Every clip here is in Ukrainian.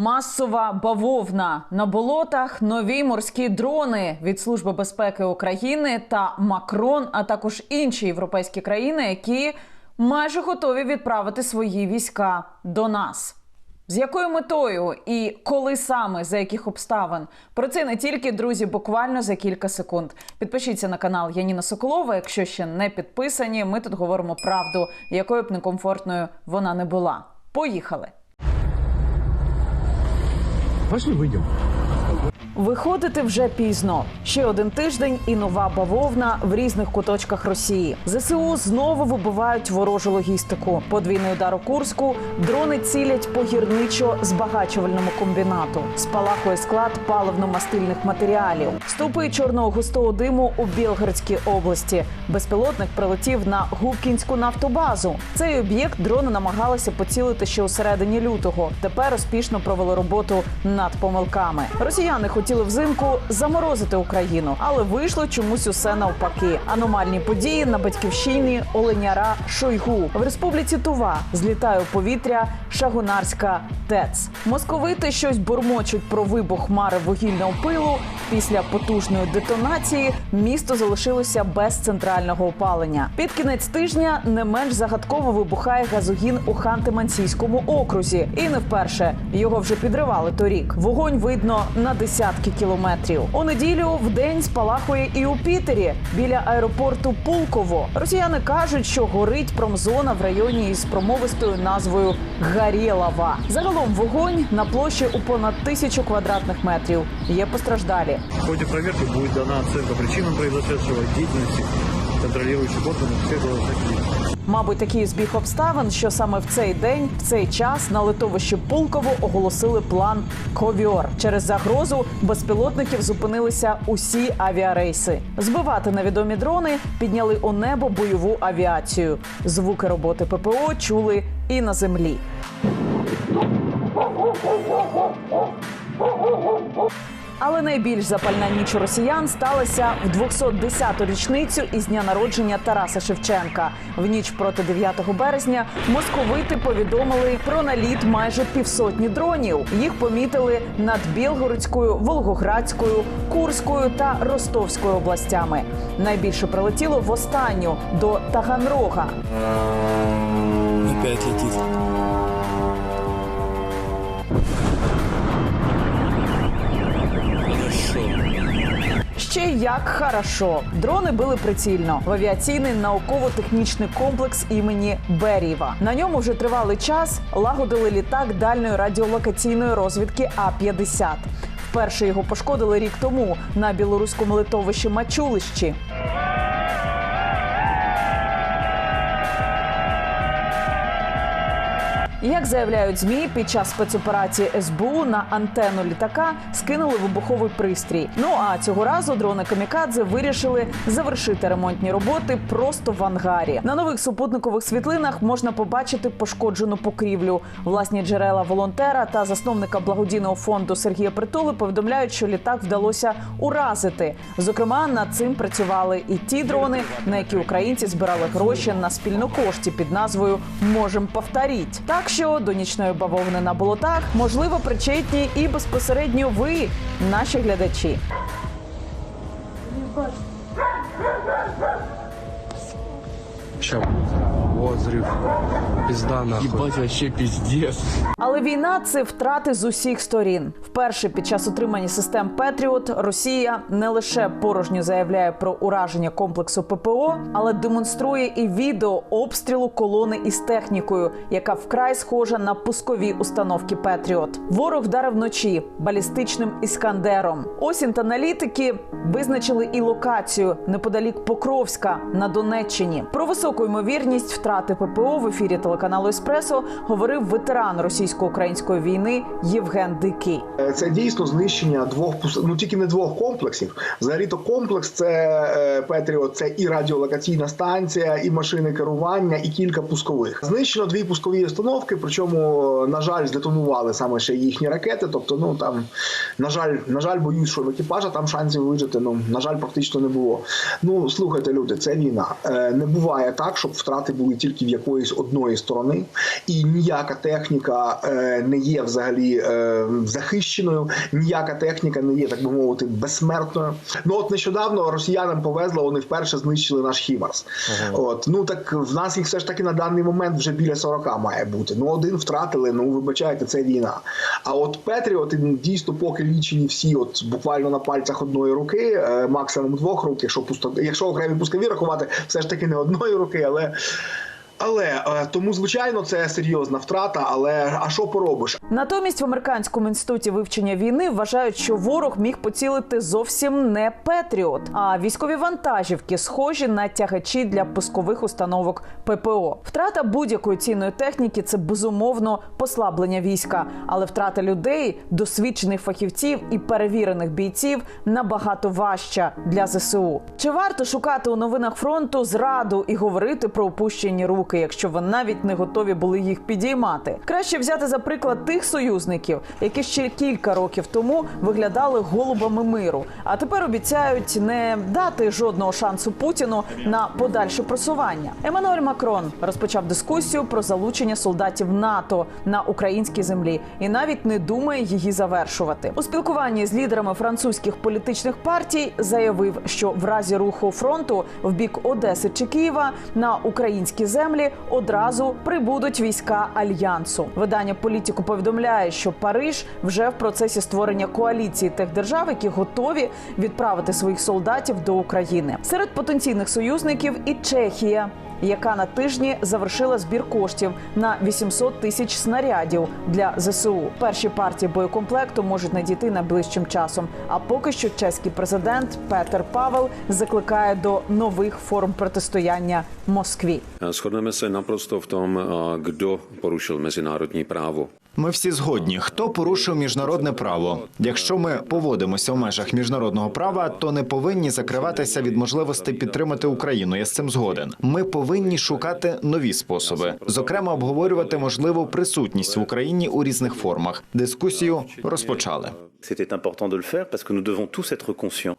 Масова бавовна на болотах, нові морські дрони від Служби безпеки України та Макрон, а також інші європейські країни, які майже готові відправити свої війська до нас. З якою метою і коли саме за яких обставин? Про це не тільки друзі, буквально за кілька секунд. Підпишіться на канал Яніна Соколова. Якщо ще не підписані, ми тут говоримо правду, якою б некомфортною вона не була. Поїхали! Пошли выйдем. Виходити вже пізно. Ще один тиждень і нова бавовна в різних куточках Росії. ЗСУ знову вибивають ворожу логістику. Подвійний удар у Курську. Дрони цілять по гірничо-збагачувальному комбінату. Спалахує склад паливно-мастильних матеріалів. Стовпи чорного густого диму у Білгородській області. Безпілотник прилетів на Губкінську нафтобазу. Цей об'єкт дрони намагалися поцілити ще у середині лютого. Тепер успішно провели роботу над помилками. Росіяни хотіли взимку заморозити Україну, але вийшло чомусь усе навпаки. Аномальні події на батьківщині Оленяра Шойгу в республіці Тува злітає у повітря Шагунарська ТЕЦ. Московити щось бурмочуть про вибух хмари вугільного пилу. Після потужної детонації місто залишилося без центрального опалення. Під кінець тижня не менш загадково вибухає газогін у Ханти-Мансійському окрузі. І не вперше його вже підривали торік. Вогонь видно на десятки кілометрів. У неділю в день спалахує і у Пітері біля аеропорту Пулково. Росіяни кажуть, що горить промзона в районі із промовистою назвою Гарєлава. Загалом вогонь на площі у понад тисячу квадратних метрів. Є постраждалі. В ходе проверки будет дана оценка причинам произошедшего, органов всех должностных лиц. Мабуть, такий збіг обставин, що саме в цей день, в цей час на литовищі Пулково оголосили план Ковіор. Через загрозу безпілотників зупинилися усі авіарейси. Збивати невідомі дрони підняли у небо бойову авіацію. Звуки роботи ППО чули і на землі. Але найбільш запальна ніч у росіян сталася в 210-ту річницю із дня народження Тараса Шевченка. В ніч проти 9 березня московити повідомили про наліт майже півсотні дронів. Їх помітили над Білгородською, Волгоградською, Курською та Ростовською областями. Найбільше прилетіло в останню до Таганрога. Опять летит. Як хорошо. Дрони били прицільно в авіаційний науково-технічний комплекс імені Беріва. На ньому вже тривалий час лагодили літак дальньої радіолокаційної розвідки А 50 Вперше його пошкодили рік тому на білоруському литовищі Мачулищі. Як заявляють змі, під час спецоперації СБУ на антенну літака скинули вибуховий пристрій. Ну а цього разу дрони камікадзе вирішили завершити ремонтні роботи просто в ангарі. На нових супутникових світлинах можна побачити пошкоджену покрівлю. Власні джерела волонтера та засновника благодійного фонду Сергія Притули повідомляють, що літак вдалося уразити. Зокрема, над цим працювали і ті дрони, на які українці збирали гроші на спільну кошті під назвою Можем повторіть. Так що до нічної бавовни на болотах можливо причетні і безпосередньо ви, наші глядачі. Сейчас. Вот взрыв. Пизда нахуй. Ебать, вообще пиздец. Але війна це втрати з усіх сторін. Вперше під час отримання систем Петріот Росія не лише порожньо заявляє про ураження комплексу ППО, але демонструє і відео обстрілу колони із технікою, яка вкрай схожа на пускові установки Петріот. Ворог вдарив вночі балістичним іскандером. Осінт-аналітики визначили і локацію неподалік Покровська на Донеччині. Про високу ймовірність втрати ППО в ефірі телеканалу Еспресо говорив ветеран російсько-української війни Євген Дикий. Е, Це дійсно знищення двох ну тільки не двох комплексів. Взагалі то комплекс це е, Петріот, це і радіолокаційна станція, і машини керування, і кілька пускових. Знищено дві пускові установки. Причому, на жаль, здетонували саме ще їхні ракети. Тобто, ну там на жаль, на жаль, боюсь, що в екіпажа там шансів вижити. Ну на жаль, практично не було. Ну слухайте, люди, це війна. Е, Не буває так, щоб втрати були тільки в якоїсь одної сторони, і ніяка техніка е, не є взагалі е, захищеною, ніяка техніка не є, так би мовити, безсмертною. Ну от нещодавно росіянам повезло, вони вперше знищили наш Хімарс. От ну так в нас їх все ж таки на даний момент вже біля 40 має бути. Ну один втратили. Ну вибачайте, це війна. А от Петріот дійсно поки лічені всі, от буквально на пальцях одної руки, е, максимум двох рук, якщо пусто, якщо окремі пускові рахувати, все ж таки не одної руки, але. Але е, тому, звичайно, це серйозна втрата. Але а що поробиш? Натомість в американському інституті вивчення війни вважають, що ворог міг поцілити зовсім не Петріот, а військові вантажівки, схожі на тягачі для пускових установок ППО. Втрата будь-якої цінної техніки це безумовно послаблення війська, але втрата людей, досвідчених фахівців і перевірених бійців набагато важча для ЗСУ. Чи варто шукати у новинах фронту зраду і говорити про опущені руки, якщо ви навіть не готові були їх підіймати? Краще взяти за приклад тих союзників, які ще кілька років тому виглядали голубами миру, а тепер обіцяють не дати жодного шансу Путіну на подальше просування. Еммануель Макрон розпочав дискусію про залучення солдатів НАТО на українській землі і навіть не думає її завершувати. У спілкуванні з лідерами французьких політичних партій заявив, що в разі руху фронту в бік Одеси чи Києва на українські землі одразу прибудуть війська альянсу. Видання політику повідомляє, що Париж вже в процесі створення коаліції тих держав, які готові відправити своїх солдатів до України. Серед потенційних союзників і Чехія. Яка на тижні завершила збір коштів на 800 тисяч снарядів для ЗСУ. Перші партії боєкомплекту можуть надійти найближчим часом. А поки що чеський президент Петер Павел закликає до нових форм протистояння Москві. Se naprosto v tom, kdo porušil mezinárodní právo. Ми всі згодні, хто порушив міжнародне право. Якщо ми поводимося в межах міжнародного права, то не повинні закриватися від можливості підтримати Україну. Я з цим згоден. Ми повинні шукати нові способи, зокрема, обговорювати можливу присутність в Україні у різних формах. Дискусію розпочали.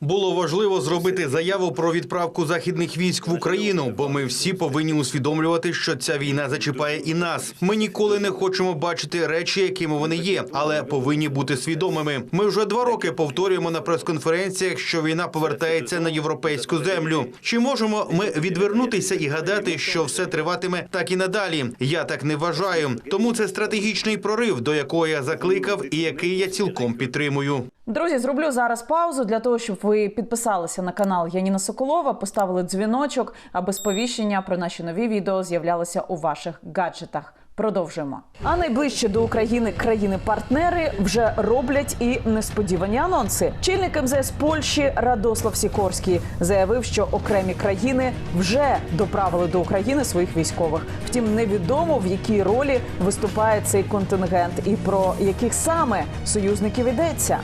Було важливо зробити заяву про відправку західних військ в Україну, бо ми всі повинні усвідомлювати, що ця війна зачіпає і нас. Ми ніколи не хочемо бачити речі, якими вони є, але повинні бути свідомими. Ми вже два роки повторюємо на прес-конференціях, що війна повертається на європейську землю. Чи можемо ми відвернутися і гадати, що все триватиме так і надалі? Я так не вважаю. Тому це стратегічний прорив, до якого я закликав, і який я цілком підтримую. Друзі, зроблю зараз паузу для того, щоб ви підписалися на канал Яніна Соколова, поставили дзвіночок, аби сповіщення про наші нові відео з'являлися у ваших гаджетах. Продовжуємо. А найближче до України країни-партнери вже роблять і несподівані анонси. Чільник МЗС Польщі Радослав Сікорський заявив, що окремі країни вже доправили до України своїх військових. Втім, невідомо в якій ролі виступає цей контингент і про яких саме союзників йдеться.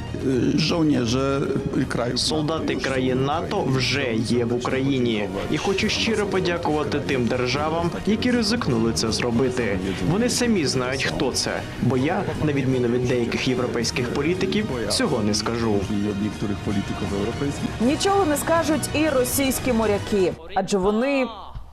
Солдати країн НАТО вже є в Україні, і хочу щиро подякувати тим державам, які ризикнули це зробити. Вони самі знають, хто це. Бо я, на відміну від деяких європейських політиків, цього не скажу. Нічого не скажуть і російські моряки, адже вони.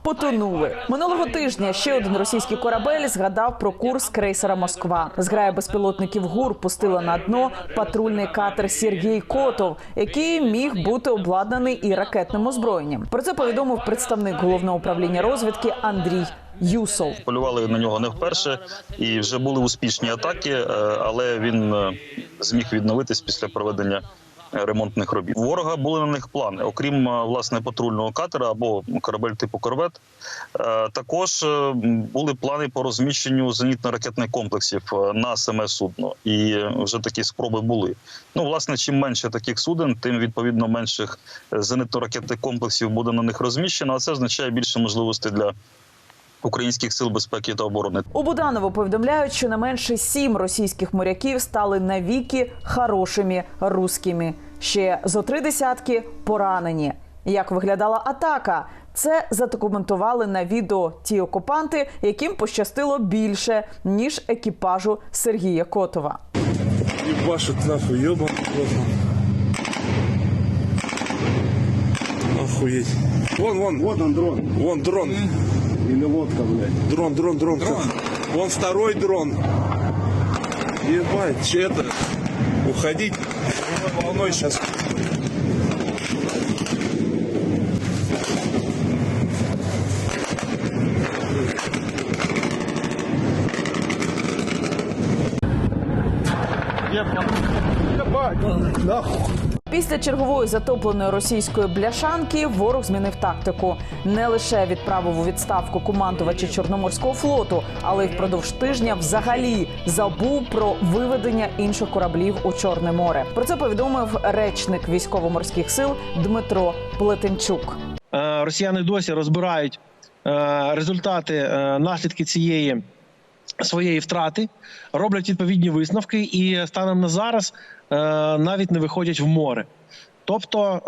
Потонули минулого тижня. Ще один російський корабель згадав про курс крейсера Москва. Зграя безпілотників ГУР пустила на дно патрульний катер Сергій Котов, який міг бути обладнаний і ракетним озброєнням. Про це повідомив представник головного управління розвідки Андрій Юсов. полювали на нього не вперше, і вже були успішні атаки, е, але він е, зміг відновитись після проведення ремонтних робіт. Ворога були на них плани, окрім е, власне патрульного катера або корабель типу корвет. е, Також е, були плани по розміщенню зенітно-ракетних комплексів на саме судно, і вже такі спроби були. Ну, власне, чим менше таких суден, тим відповідно менших зенітно-ракетних комплексів буде на них розміщено. А це означає більше можливостей для українських сил безпеки та оборони. У Буданово повідомляють, що не менше сім російських моряків стали навіки хорошими русскими. Ще зо три десятки поранені. Як виглядала атака? Це задокументували на відео ті окупанти, яким пощастило більше ніж екіпажу Сергія Котова. Ебашут нахуй, ебан просто. Охуеть. Вон, вон. Вот он дрон. Вон дрон. Или лодка, блядь? Дрон, дрон, дрон. Дрон. Вон второй дрон. Ебать, че это? Уходить волной сейчас. Після чергової затопленої російської бляшанки ворог змінив тактику. Не лише відправив у відставку командувача Чорноморського флоту, але й впродовж тижня взагалі забув про виведення інших кораблів у Чорне море. Про це повідомив речник військово-морських сил Дмитро Плетенчук. Е, Росіяни досі розбирають е, результати, е, наслідки цієї своєї втрати, роблять відповідні висновки і станом на зараз е, навіть не виходять в море. Тобто,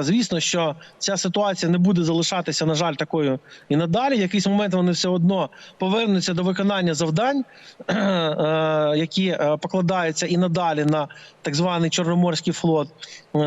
е, звісно, що ця ситуація не буде залишатися, на жаль, такою і надалі. В якийсь момент вони все одно повернуться до виконання завдань, е, які покладаються і надалі на так званий Чорноморський флот.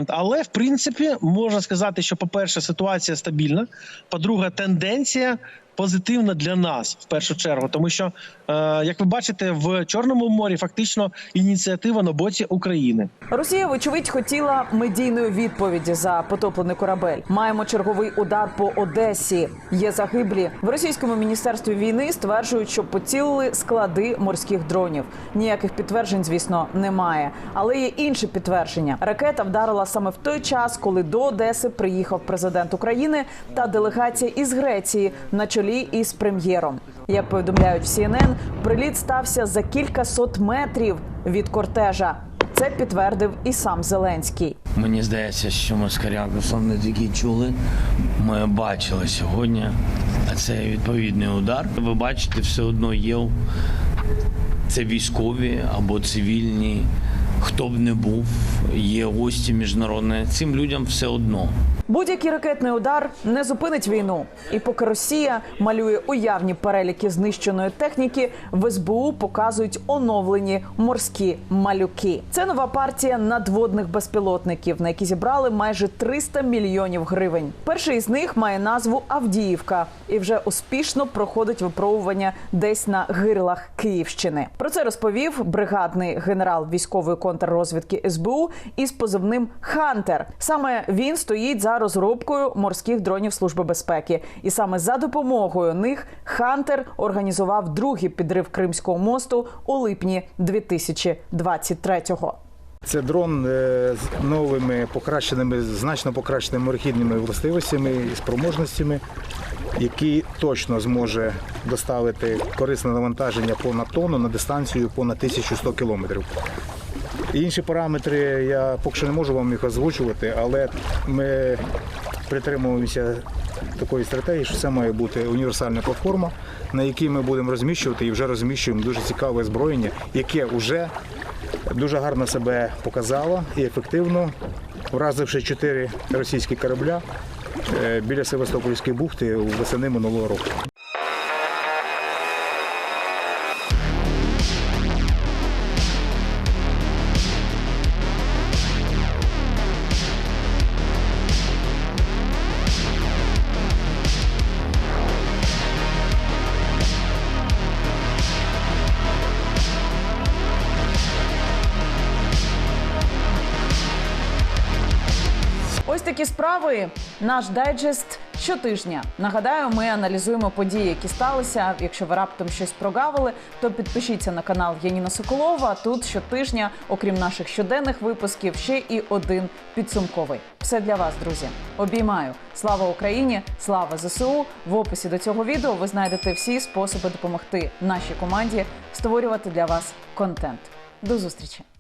Але в принципі можна сказати, що, по-перше, ситуація стабільна. По-друге, тенденція позитивна для нас в першу чергу, тому що, е, як ви бачите, в Чорному морі фактично ініціатива на боці України. Росія, вочевидь, хотіла медійної відповіді за потоплений корабель. Маємо черговий удар по Одесі. Є загиблі в російському міністерстві війни. Стверджують, що поцілили склади морських дронів. Ніяких підтверджень, звісно, немає. Але є інші підтвердження. Ракета вдарила саме в той час, коли до Одеси приїхав президент України та делегація із Греції на чолі із прем'єром. Як повідомляють в CNN, приліт стався за кілька сот метрів від кортежа. Це підтвердив і сам Зеленський. Мені здається, що москалі не тільки чули. Ми бачили сьогодні цей відповідний удар. Ви бачите, все одно є це військові або цивільні. Хто б не був, є гості міжнародні. Цим людям все одно. Будь-який ракетний удар не зупинить війну. І поки Росія малює уявні переліки знищеної техніки, в СБУ показують оновлені морські малюки. Це нова партія надводних безпілотників, на які зібрали майже 300 мільйонів гривень. Перший із них має назву Авдіївка і вже успішно проходить випробування десь на гирлах Київщини. Про це розповів бригадний генерал військової контррозвідки СБУ із позивним Хантер. Саме він стоїть за розробкою морських дронів Служби безпеки, і саме за допомогою них Хантер організував другий підрив Кримського мосту у липні 2023-го. Це дрон е, з новими покращеними, значно покращеними морехідними властивостями і спроможностями, який точно зможе доставити корисне навантаження понад тонну на дистанцію понад 1100 кілометрів. Інші параметри я поки що не можу вам їх озвучувати, але ми притримуємося такої стратегії, що це має бути універсальна платформа, на якій ми будемо розміщувати і вже розміщуємо дуже цікаве озброєння, яке вже дуже гарно себе показало і ефективно, вразивши чотири російські корабля е, біля Севастопольської бухти у восени минулого року. Ось такі справи. Наш дайджест щотижня. Нагадаю, ми аналізуємо події, які сталися. Якщо ви раптом щось прогавили, то підпишіться на канал Яніна Соколова. Тут щотижня, окрім наших щоденних випусків, ще і один підсумковий. Все для вас, друзі. Обіймаю. Слава Україні! Слава ЗСУ! В описі до цього відео ви знайдете всі способи допомогти нашій команді створювати для вас контент. До зустрічі!